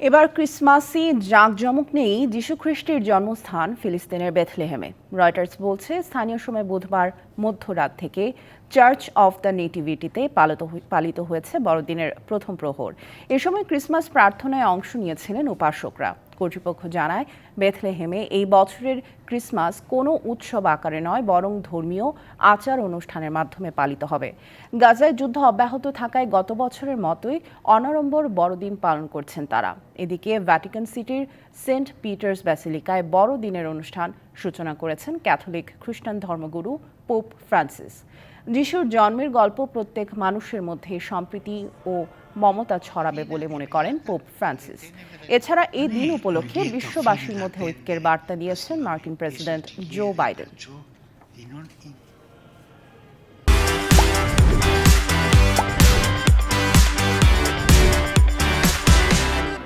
এবার ক্রিসমাসই জাঁকজমক নেই যীশু খ্রিস্টের জন্মস্থান ফিলিস্তিনের বেথলেহেমে। রয়টার্স বলছে, স্থানীয় সময় বুধবার মধ্যরাত থেকে চার্চ অফ দ্য নেটিভিটিতে পালিত পালিত হয়েছে বড়দিনের প্রথম প্রহর। এ সময় ক্রিসমাস প্রার্থনায় অংশ নিয়েছিলেন উপাসকরা। কর্তৃপক্ষ জানায়, বেথলেহেমে এই বছরের ক্রিসমাস কোনো উৎসব আকারে নয়, বরং ধর্মীয় আচার অনুষ্ঠানের মাধ্যমে পালিত হবে। গাজায় যুদ্ধ অব্যাহত থাকায় গত বছরের মতোই অনাড়ম্বর বড়দিন পালন করছেন তারা। এদিকে ভ্যাটিকান সিটির সেন্ট পিটার্স ব্যাসিলিকায় বড়দিনের অনুষ্ঠান সূচনা করেছেন ক্যাথলিক খ্রিস্টান ধর্মগুরু পোপ ফ্রান্সিস যিশুর জন্মের গল্প প্রত্যেক মানুষের মধ্যে সম্প্রীতি ও মমতা ছড়াবে বলে মনে করেন পোপ ফ্রান্সিস এছাড়া এই দিন উপলক্ষে বিশ্ববাসীর মধ্যে ঐক্যের বার্তা দিয়েছেন মার্কিন প্রেসিডেন্ট জো বাইডেন